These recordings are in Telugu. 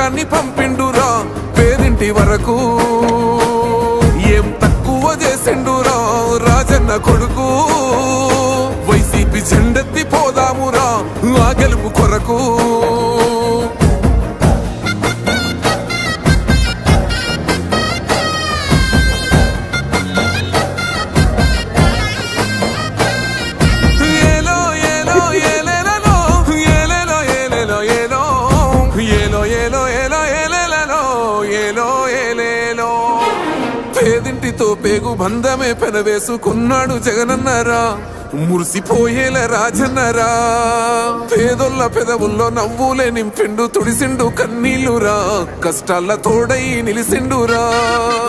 లోకాన్ని పంపిండురా. పేరింటి వరకు ఏం తక్కువ చేసిండురా. రాజన్న కొడుకు వైసీపీ జెండెత్తి పోదామురా. ఆ గెలుపు కొరకు పేదింటితో పేగు బంధమే పెనవేసుకున్నాడు జగనన్నరా. మురిసిపోయేల రాజన్నరా. పేదొల్ల పెదవుల్లో నవ్వులే నింపిండు తుడిసిండు కన్నీళ్ళురా. కష్టాల తోడై నిలిసిండురా.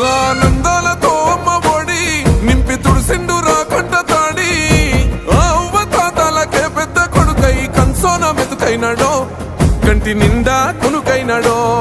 ఆనందాలతో అమ్మ ఒడి నింపి తుడిసిండురా కంట తాడి. ఆ అవ్వ తాతాలకే పెద్ద కొడుకై కన్సోన మెతుకైనాడో కంటి నిండా కొనుకైనాడో.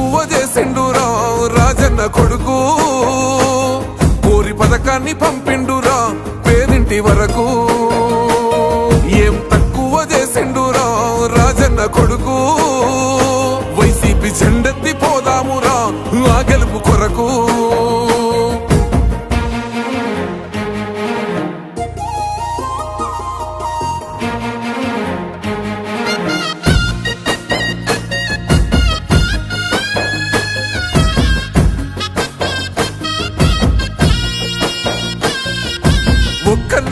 తక్కువ చేసిండు రాజన్న కొడుకు. కోరి పథకాన్ని పంపిండురా పేరింటి వరకు. ఏం తక్కువ చేసిండు రాజన్న కొడుకు.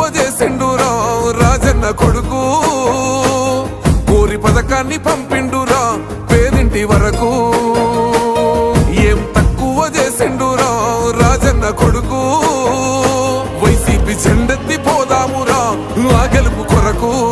చేసిండురా రాజన్న కొడుకు. ఊరి పథకాన్ని పంపిండురా పేదింటి వరకు. ఏం తక్కువ చేసిండురా రాజన్న కొడుకు. వైసీపీ జెండెత్తి పోదామురా ఆ గెలుపు కొరకు.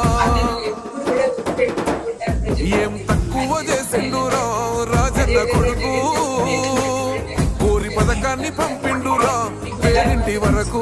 ఇంటి వరకు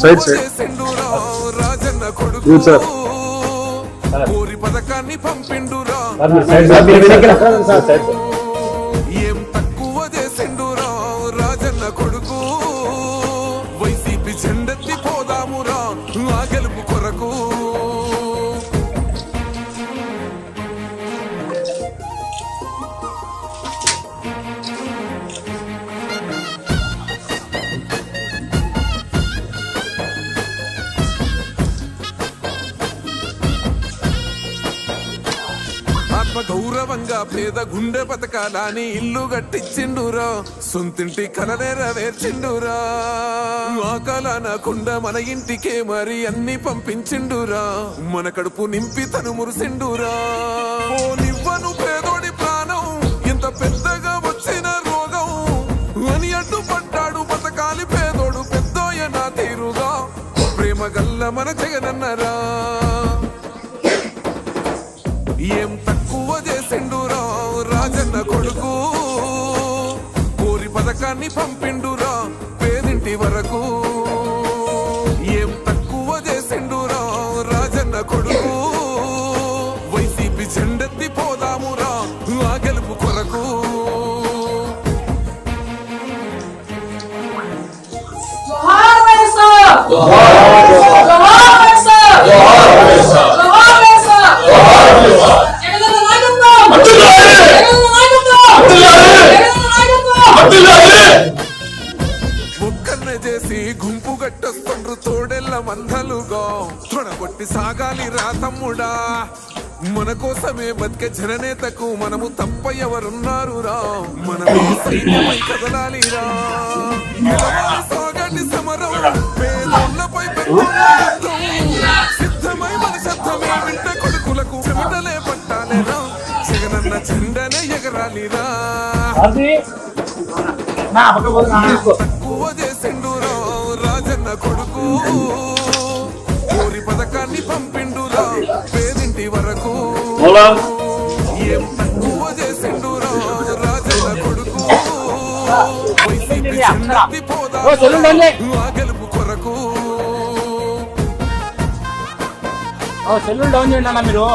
సైడ్ సైడ్. సార్. కోరి పథకాన్ని పంపిండురా. గౌరవంగా పేద గుండె బతకాలని ఇల్లు కట్టించిండురా సొంతింటి కలనేరవేర్చిండురా ఆ కలనకుండా మన ఇంటికే మరి అన్ని పంపించిండురా. మన కడుపు నింపి తను మురిసిండురా. ఓ నివ్వను పేదోడి ప్రాణం ఇంత పెద్దగా వచ్చిన రోగం. అని అడ్డుపడ్డాడు బతకాలి పేదోడు పెద్దోయ నా తీరుగా. ప్రేమ గల్ల మన జగనన్నరా. ఏం తక్కువ చేసిండురా రాజన్న కొడుకు? కోరి పథకాన్ని పంపిండురా పేదింటి వరకు. మందలుగా తొడగొట్టి సాగాలి రా తమ్ముడా. మన కోసమే బతికే జననేతకు మనము తప్ప ఎవరున్నారు రా మనమే సైన్యమై కదలాలి రా. సాగండి సమరం. పేదోళ్ళపై. సిద్ధమై మన శబ్దమే వింట కొడుకులకు చెమటలే పట్టాలేరా జగనన్న చెండనే నా తీసుకో. తక్కువ చేసిండురా రాజన్న కొడుకు. పథకాన్ని పంపిండురా. పేదింటి వరకు. ఏం తక్కువ చేసిండురా. రాజన్న కొడుకు వైసీపీ పోదా. ఆ గెలుపు కొరకు. డౌన్ చేయండి అన్న మీరు.